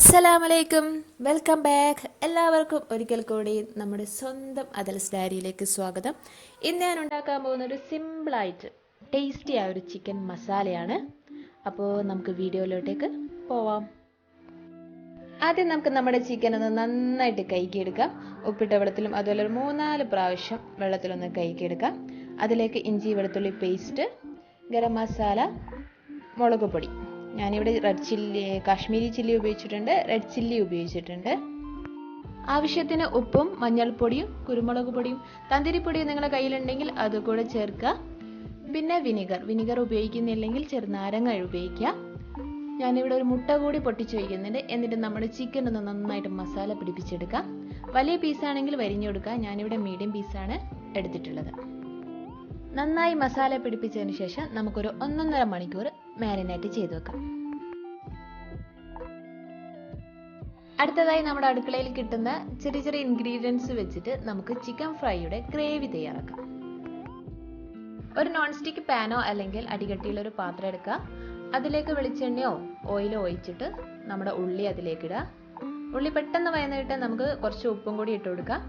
അസ്സലാമലൈക്കും. Welcome back. എല്ലാവർക്കും ഒരിക്കൽ കൂടി നമ്മുടെ സ്വന്തം അതൽസ് ഡയറിയിലേക്ക് സ്വാഗതം. ഇന്ന് ഞാൻ ഉണ്ടാക്കാൻ പോകുന്ന ഒരു സിമ്പിളായിട്ട് ടേസ്റ്റി ആയ ഒരു ചിക്കൻ മസാലയാണ്. അപ്പോൾ നമുക്ക് വീഡിയോയിലോട്ടേക്ക് പോവാം. ആദ്യം നമുക്ക് നമ്മുടെ ചിക്കൻ ഒന്ന് നന്നായിട്ട് കൈക്കിയെടുക്കാം ഉപ്പിട്ട വെള്ളത്തിലും അതുപോലെ ഒരു മൂന്നാൽ പ്രാവശ്യം വെള്ളത്തിലൊന്ന് കൈക്കിയെടുക്കാം അതിലേക്ക് ഇഞ്ചി വെളുത്തുള്ളി പേസ്റ്റ് ഗരം മസാല മുളക് പൊടി. ഞാനിവിടെ റെഡ് ചില്ലി കാശ്മീരി ചില്ലി ഉപയോഗിച്ചിട്ടുണ്ട്. റെഡ് ചില്ലി ഉപയോഗിച്ചിട്ടുണ്ട്. ആവശ്യത്തിന് ഉപ്പും മഞ്ഞൾപ്പൊടിയും കുരുമുളക് പൊടിയും തന്തിരിപ്പൊടിയും നിങ്ങളുടെ കയ്യിലുണ്ടെങ്കിൽ അത് കൂടെ ചേർക്കുക. പിന്നെ വിനിഗർ വിനിഗർ ഉപയോഗിക്കുന്നില്ലെങ്കിൽ ചെറുനാരങ്ങ ഉപയോഗിക്കുക. ഞാനിവിടെ ഒരു മുട്ട കൂടി പൊട്ടിച്ചു വയ്ക്കുന്നുണ്ട്. എന്നിട്ട് നമ്മുടെ ചിക്കൻ ഒന്ന് നന്നായിട്ട് മസാല പിടിപ്പിച്ചെടുക്കാം വലിയ പീസാണെങ്കിൽ വരിഞ്ഞെടുക്കുക ഞാനിവിടെ മീഡിയം പീസാണ് എടുത്തിട്ടുള്ളത്. നന്നായി മസാല പിടിപ്പിച്ചതിന് ശേഷം നമുക്കൊരു ഒന്നൊന്നര മണിക്കൂർ മാരിനേറ്റ് ചെയ്ത് വെക്കാം. അടുത്തതായി നമ്മുടെ അടുക്കളയിൽ കിട്ടുന്ന ചെറിയ ചെറിയ ഇൻഗ്രീഡിയൻസ് വെച്ചിട്ട് നമുക്ക് ചിക്കൻ ഫ്രൈയുടെ ഗ്രേവി തയ്യാറാക്കാം. ഒരു നോൺ സ്റ്റിക്ക് പാനോ അല്ലെങ്കിൽ അടികട്ടിയിലൊരു പാത്രം എടുക്കുക. അതിലേക്ക് വെളിച്ചെണ്ണയോ ഓയിലോ ഒഴിച്ചിട്ട് നമ്മുടെ ഉള്ളി അതിലേക്ക് ഇടുക. ഉള്ളി പെട്ടെന്ന് വയന്നിട്ട് നമുക്ക് കുറച്ച് ഉപ്പും കൂടി ഇട്ട് കൊടുക്കാം.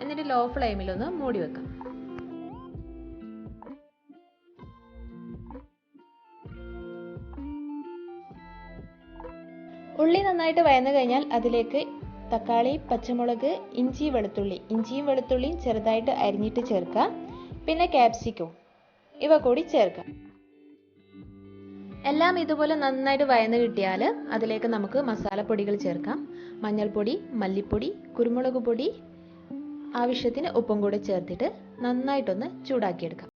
എന്നിട്ട് ലോ ഫ്ലെയിമിലൊന്ന് മൂടി വെക്കാം. ഉള്ളി നന്നായിട്ട് വയന്നു കഴിഞ്ഞാൽ അതിലേക്ക് തക്കാളി പച്ചമുളക് ഇഞ്ചി വെളുത്തുള്ളി. ഇഞ്ചിയും വെളുത്തുള്ളിയും ചെറുതായിട്ട് അരിഞ്ഞിട്ട് ചേർക്കുക. പിന്നെ ക്യാപ്സിക്കും ഇവ കൂടി ചേർക്കാം എല്ലാം ഇതുപോലെ നന്നായിട്ട് വയന്ന് കിട്ടിയാൽ അതിലേക്ക് നമുക്ക് മസാലപ്പൊടികൾ ചേർക്കാം. മഞ്ഞൾപ്പൊടി മല്ലിപ്പൊടി കുരുമുളക് പൊടി ആവശ്യത്തിന് ഉപ്പും കൂടെ ചേർത്തിട്ട് നന്നായിട്ടൊന്ന് ചൂടാക്കിയെടുക്കാം.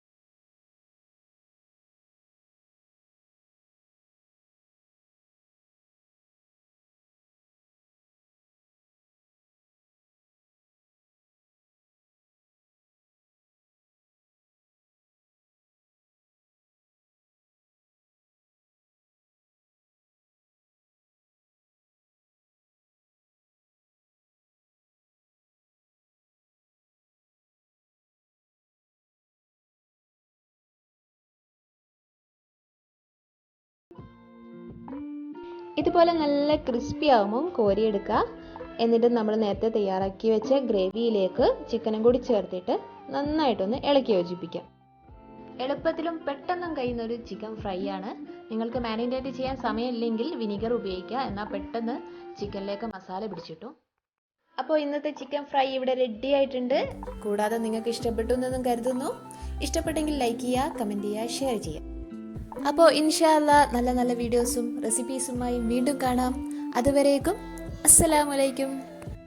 ഇതുപോലെ നല്ല ക്രിസ്പി ആകുമ്പോൾ കോരിയെടുക്കുക എന്നിട്ട് നമ്മൾ നേരത്തെ തയ്യാറാക്കി വെച്ച ഗ്രേവിയിലേക്ക് ചിക്കനും കൂടി ചേർത്തിട്ട് നന്നായിട്ടൊന്ന് ഇളക്കി യോജിപ്പിക്കാം. എളുപ്പത്തിലും പെട്ടെന്നും കഴിയുന്ന ഒരു ചിക്കൻ ഫ്രൈ ആണ്. നിങ്ങൾക്ക് മാരിനേറ്റ് ചെയ്യാൻ സമയമില്ലെങ്കിൽ വിനിഗർ ഉപയോഗിക്കുക. എന്നാൽ പെട്ടെന്ന് ചിക്കനിലേക്ക് മസാല പിടിച്ചിട്ടു. അപ്പോൾ ഇന്നത്തെ ചിക്കൻ ഫ്രൈ ഇവിടെ റെഡി ആയിട്ടുണ്ട്. കൂടാതെ നിങ്ങൾക്ക് ഇഷ്ടപ്പെട്ടു എന്നും കരുതുന്നു. ഇഷ്ടപ്പെട്ടെങ്കിൽ ലൈക്ക് ചെയ്യുക കമന്റ് ചെയ്യുക ഷെയർ ചെയ്യുക. അപ്പോൾ ഇൻഷാല്ല നല്ല നല്ല വീഡിയോസും റെസിപ്പീസുമായി വീണ്ടും കാണാം. അതുവരേക്കും അസ്സലാമലൈക്കും